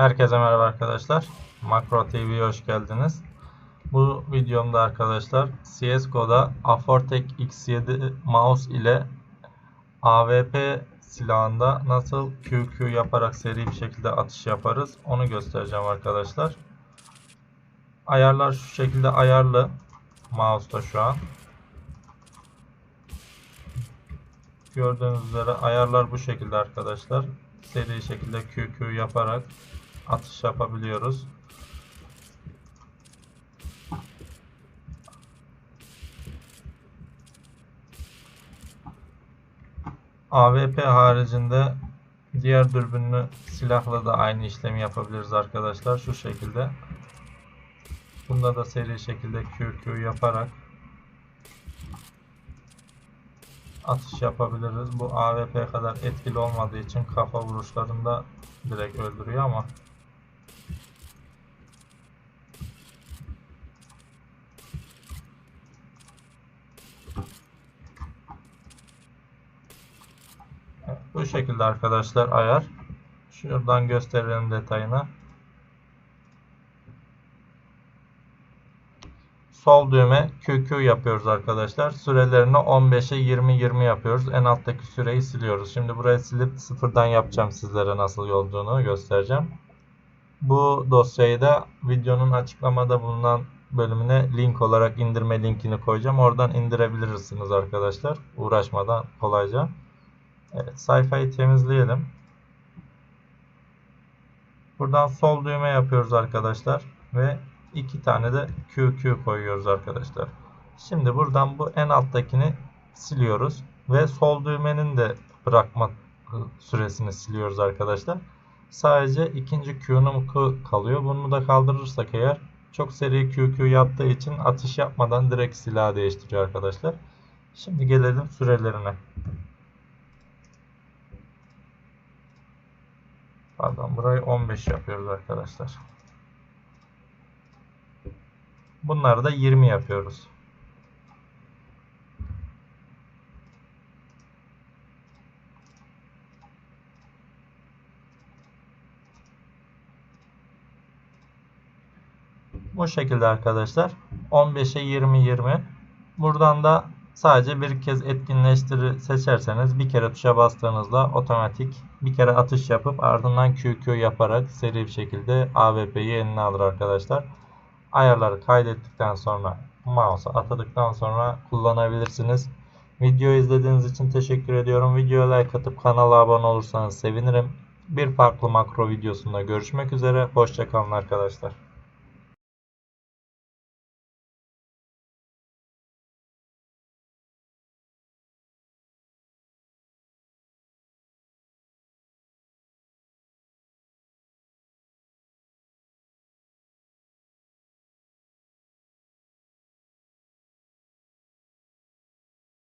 Herkese merhaba arkadaşlar. Makro TV'ye hoş geldiniz. Bu videomda arkadaşlar CSGO'da Afortek X7 mouse ile AWP silahında nasıl QQ yaparak seri bir şekilde atış yaparız onu göstereceğim arkadaşlar. Ayarlar şu şekilde ayarlı mouse'da şu an. Gördüğünüz üzere ayarlar bu şekilde arkadaşlar. Seri şekilde QQ yaparak atış yapabiliyoruz. AWP haricinde diğer dürbünlü silahla da aynı işlemi yapabiliriz arkadaşlar. Şu şekilde. Bunda da seri şekilde QQ yaparak atış yapabiliriz. Bu AWP kadar etkili olmadığı için kafa vuruşlarında direkt öldürüyor ama bu şekilde arkadaşlar ayar. Şuradan gösterelim detayını. Sol düğme QQ yapıyoruz arkadaşlar. Sürelerini 15'e 20-20 yapıyoruz. En alttaki süreyi siliyoruz. Şimdi burayı silip sıfırdan yapacağım sizlere nasıl olduğunu göstereceğim. Bu dosyayı da videonun açıklamada bulunan bölümüne link olarak indirme linkini koyacağım. Oradan indirebilirsiniz arkadaşlar. Uğraşmadan kolayca. Evet, sayfayı temizleyelim. Buradan sol düğme yapıyoruz arkadaşlar ve iki tane de QQ koyuyoruz arkadaşlar. Şimdi buradan bu en alttakini siliyoruz ve sol düğmenin de bırakma süresini siliyoruz arkadaşlar. Sadece ikinci Q'nun kalıyor. Bunu da kaldırırsak eğer çok seri QQ yaptığı için atış yapmadan direkt silah değiştiriyor arkadaşlar. Şimdi gelelim sürelerine. Pardon burayı 15 yapıyoruz arkadaşlar. Bunları da 20 yapıyoruz. Bu şekilde arkadaşlar. 15'e 20 20. Buradan da sadece bir kez etkinleştiri seçerseniz bir kere tuşa bastığınızda otomatik bir kere atış yapıp ardından QQ yaparak seri bir şekilde AWP'yi eline alır arkadaşlar ayarları kaydettikten sonra mouse'a atadıktan sonra kullanabilirsiniz. Videoyu izlediğiniz için teşekkür ediyorum. Videoya like atıp kanala abone olursanız sevinirim. Bir farklı makro videosunda görüşmek üzere. Hoşçakalın arkadaşlar.